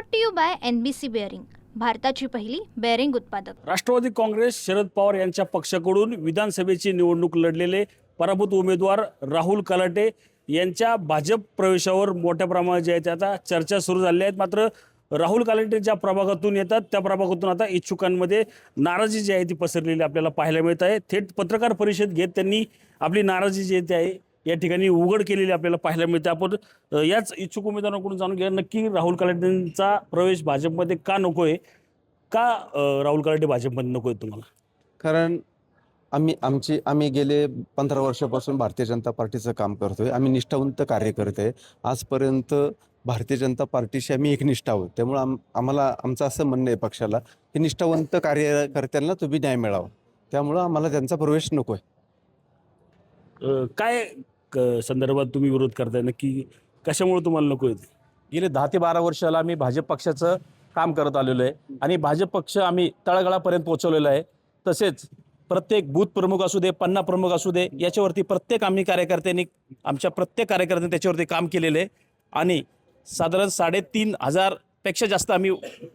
Brought to you by N B C bearing भारताची पहिली bearing उत्पादक. राष्ट्रवादी काँग्रेस शरद पवार यांच्या पक्षाकडून विधानसभेची निवडणूक लढलेले पराभूत उमेदवार राहुल कलाटे यांच्या भाजप प्रवेशावर मोठ्या प्रमाणात जे आहे ते आता चर्चा सुरू झाल्या आहेत. मात्र राहुल कलाटे ज्या प्रभागातून येतात त्या प्रभागातून आता इच्छुकांमध्ये नाराजी जी आहे ती पसरलेली आपल्याला पाहायला मिळत आहे. थेट पत्रकार परिषद घेत त्यांनी आपली नाराजी जी आहे ती आहे या ठिकाणी उघड केलेली आपल्याला पाहायला मिळते. आपण याच इच्छुक उमेदवारांकडून जाणून घ्या नक्की राहुल कलाटेंचा प्रवेश भाजपमध्ये का नको आहे का राहुल कराटे भाजपमध्ये नको आहे तुम्हाला? कारण आम्ही आमची आम्ही गेले पंधरा वर्षापासून भारतीय जनता पार्टीचं काम करतोय. आम्ही निष्ठावंत कार्यकर्ते आहे. आजपर्यंत भारतीय जनता पार्टीशी आम्ही एकनिष्ठ आहोत. त्यामुळे आम आम्हाला आमचं असं म्हणणं आहे पक्षाला की निष्ठावंत कार्यकर्त्यांना तुम्ही न्याय मिळावा. त्यामुळं आम्हाला त्यांचा प्रवेश नको आहे काय क- संदर्भात तुम्ही विरोध करताय. नक्की कशामुळे तुम्हाला नको येते? गेले दहा ते बारा वर्षाला आम्ही भाजप पक्षाचं काम करत आलेलो आहे. आणि भाजप पक्ष आम्ही तळागाळापर्यंत पोहोचवलेला आहे. तसेच प्रत्येक बूथ प्रमुख असू दे पन्ना प्रमुख असू दे याच्यावरती प्रत्येक आम्ही कार्यकर्त्यांनी आमच्या प्रत्येक कार्यकर्त्यांनी त्याच्यावरती काम केलेलं आहे. आणि साधारण साडेतीन हजारपेक्षा जास्त आम्ही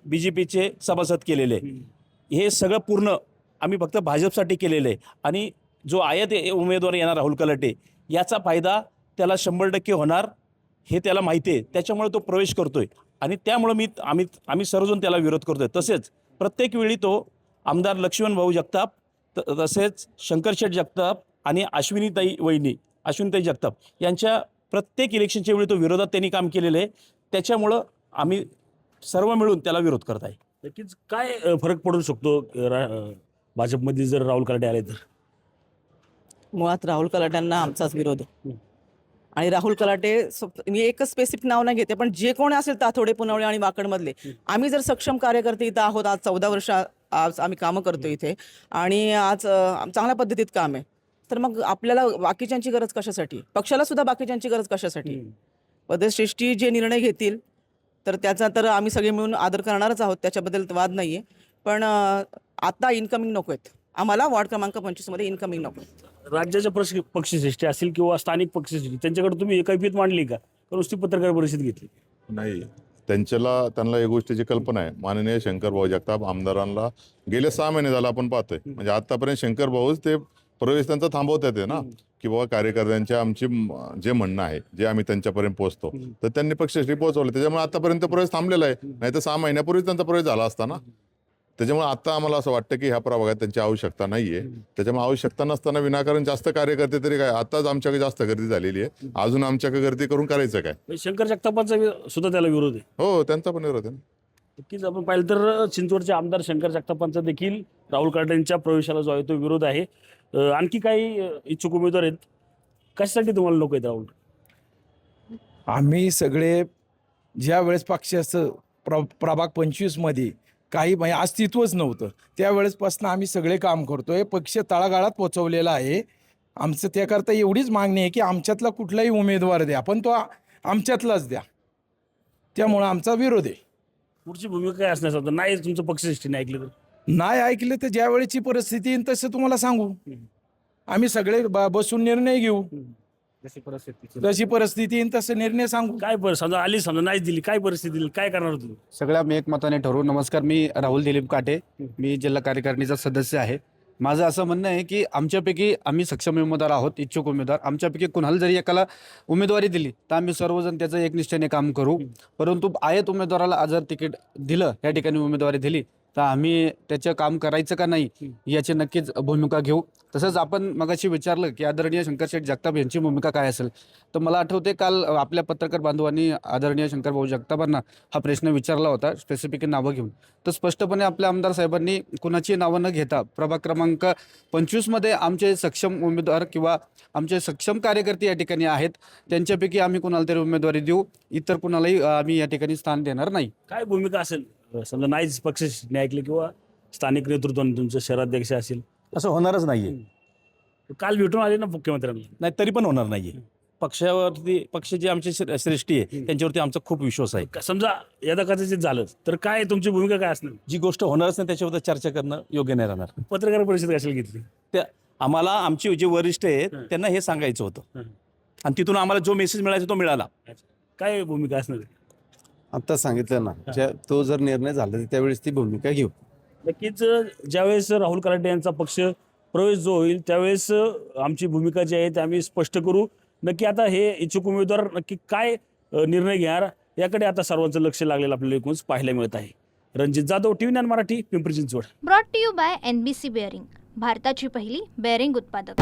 बी जे पीचे सभासद केलेले आहे. हे सगळं पूर्ण आम्ही फक्त भाजपसाठी केलेलं आहे. आणि जो आयात उमेदवार येणार राहुल कलाटे याचा फायदा त्याला शंभर टक्के होणार हे त्याला माहिती आहे. त्याच्यामुळे तो प्रवेश करतो आहे आणि त्यामुळं मी आम्ही आम्ही सर्वजण त्याला विरोध करतो आहे तसेच प्रत्येक वेळी तो आमदार लक्ष्मण भाऊ जगताप त- तसेच शंकरशेठ जगताप आणि अश्विनीताई वहिनी अश्विनीताई जगताप यांच्या प्रत्येक इलेक्शनच्या वेळी तो विरोधात त्यांनी काम केलेलं आहे. त्याच्यामुळं आम्ही सर्व मिळून त्याला विरोध करत आहे. नक्कीच. काय फरक पडू शकतो रा- भाजपमध्ये जर राहुल कार्डे आले तर? मुळात राहुल कलाट्यांना आमचाच विरोध आहे. आणि राहुल कलाटे मी एकच स्पेसिफिक नाव नाही घेते पण जे कोण असेल ताथोडे पुनवळे आणि वाकडमधले आम्ही जर सक्षम कार्यकर्ते इथं आहोत आज चौदा वर्ष आज आम्ही कामं करतो इथे आणि आज चांगल्या पद्धतीत काम आहे तर मग आपल्याला बाकीच्यांची गरज कशासाठी? पक्षाला सुद्धा बाकीच्यांची गरज कशासाठी? पदश्रेष्ठी जे निर्णय घेतील तर त्याचा तर आम्ही सगळे मिळून आदर करणारच आहोत त्याच्याबद्दल वाद नाही आहे पण आता इन्कमिंग नको आहेत. आम्हाला वॉर्ड क्रमांक पंचवीसमध्ये इन्कमिंग नको आहेत. राज्याच्या पक्ष पक्षश्रेष्ठी असतील किंवा स्थानिक पक्षश्रेष्ठी त्यांच्याकडे तुम्ही एकैफित मांडली का? का नुसती पत्रकार परिषद घेतली? नाही. त्यांच्याला त्यांना या गोष्टीची कल्पना आहे. माननीय शंकर भाऊ जगताप आमदारांना गेले सहा महिने झाला आपण पाहतोय. म्हणजे आतापर्यंत शंकर भाऊच ते प्रवेश त्यांचा थांबवतात आहे ना? की बाबा कार्यकर्त्यांच्या आमची जे म्हणणं आहे जे आम्ही त्यांच्यापर्यंत पोहोचतो. तर त्यांनी पक्षश्री पोहोचवलं. त्याच्यामुळे आतापर्यंत प्रवेश थांबलेला आहे. नाही तर सहा महिन्यापूर्वीच त्यांचा प्रवेश झाला असता ना? त्याच्यामुळे आता आम्हाला असं वाटतं की ह्या प्रभागात त्यांची आवश्यकता नाहीये. त्याच्यामुळे आवश्यकता नसताना विनाकारण जास्त कार्यकर्ते तरी काय आताच आमच्याकडे जास्त गर्दी झालेली आहे. अजून आमच्याकडे गर्दी करून करायचं काय? म्हणजे शंकर जगतापाचा सुद्धा त्याला विरोध आहे. हो त्यांचा पण विरोध आहे. नक्कीच आपण पाहिलं तर चिंचवडचे आमदार शंकर जगतापांचा देखील राहुल कराटेंच्या प्रवेशाला जो आहे तो विरोध आहे. आणखी काही इच्छुक उमेदवार आहेत? कशासाठी तुम्हाला नको आहेत राहुल? आम्ही सगळे ज्या वेळेस पक्षाचं प्र प्रभाग पंचवीसमध्ये काही म्हणजे अस्तित्वच नव्हतं. त्यावेळेसपासून आम्ही सगळे काम करतोय. पक्ष तळागाळात पोचवलेला आहे. आमचं त्याकरता एवढीच मागणी आहे की आमच्यातला कुठलाही उमेदवार द्या पण तो आमच्यातलाच द्या. त्यामुळं आमचा विरोध आहे. पुढची भूमिका काय असण्याचं नाही तुमचं पक्षश्रेष्ठीने ऐकलं तर? नाही ऐकलं तर ज्या वेळेची परिस्थिती येईल तसं तुम्हाला सांगू. आम्ही सगळे ब- बसून निर्णय घेऊ. जशी परिस्थिती येईल तसं निर्णय सांगू काय पर समजा आली समजा नाही दिली काय परिस्थिती दिली काय करणार तुम्ही सगळ्या मी एकमताने ठरवू. नमस्कार मी राहुल दिलीप काटे. मी जिल्हा कार्यकारिणीचा सदस्य आहे. माझं असं म्हणणं आहे की आमच्यापैकी आम्ही सक्षम उमेदवार आहोत इच्छुक उमेदवार. आमच्यापैकी कुणाला जरी एकाला उमेदवारी दिली तर आम्ही सर्वजण त्याचं एकनिष्ठेने काम करू. परंतु आयत उमेदवाराला जर तिकीट दिलं या ठिकाणी उमेदवारी दिली तर आम्ही त्याचं काम करायचं का नाही याची नक्कीच भूमिका घेऊ. तसंच आपण मगाशी विचारलं की आदरणीय शंकरशेठ जगताप यांची भूमिका काय असेल? तर मला आठवते काल आपल्या पत्रकार बांधवांनी आदरणीय शंकरभाऊ जगतापांना हा प्रश्न विचारला होता स्पेसिफिक नावं घेऊन. तर स्पष्टपणे आपल्या आमदार साहेबांनी कुणाची नावं न घेता प्रभाग क्रमांक पंचवीसमध्ये आमचे सक्षम उमेदवार किंवा आमचे सक्षम कार्यकर्ते या ठिकाणी आहेत. त्यांच्यापैकी आम्ही कुणाला तरी उमेदवारी देऊ इतर कुणालाही आम्ही या ठिकाणी स्थान देणार नाही. काय भूमिका असेल? समजा नाहीच पक्षश्रेष्ठीने ऐकलं किंवा स्थानिक नेतृत्वाने तुमचं शहराध्यक्ष असेल. असं होणारच नाहीये. काल भेटून आले ना मुख्यमंत्र्यांना? नाही तरी पण होणार नाहीये. पक्षावरती पक्ष जे आमचे श्रे- श्रेष्ठी आहे त्यांच्यावरती आमचा खूप विश्वास आहे. का- समजा यदा कदाचित झालं तर काय तुमची भूमिका काय असणार? जी गोष्ट होणारच नाही त्याच्यावर चर्चा करणं योग्य नाही राहणार. पत्रकार परिषद कशाला घेतली? त्या आम्हाला आमचे जे वरिष्ठ आहेत त्यांना हे सांगायचं होतं. हं. आणि तिथून आम्हाला जो मेसेज मिळायचा तो मिळाला. काय भूमिका असणार? आहे? आता सांगितलं ना ज्या तो जर निर्णय झाला तर त्यावेळेस ती भूमिका घेऊ. नक्कीच ज्यावेळेस राहुल कराटे यांचा पक्ष प्रवेश जो होईल त्यावेळेस आमची भूमिका जी आहे ती आम्ही स्पष्ट करू. नक्की आता हे इच्छुक उमेदवार नक्की काय अ, निर्णय घेणार याकडे आता सर्वांचं लक्ष लागलेलं आपल्याला एकूणच पाहायला मिळत आहे. Ranjit Jadhav T V Marathi Pimpri Chinchwad. Brought to you by N B C bearing भारताची पहिली बेअरिंग उत्पादक.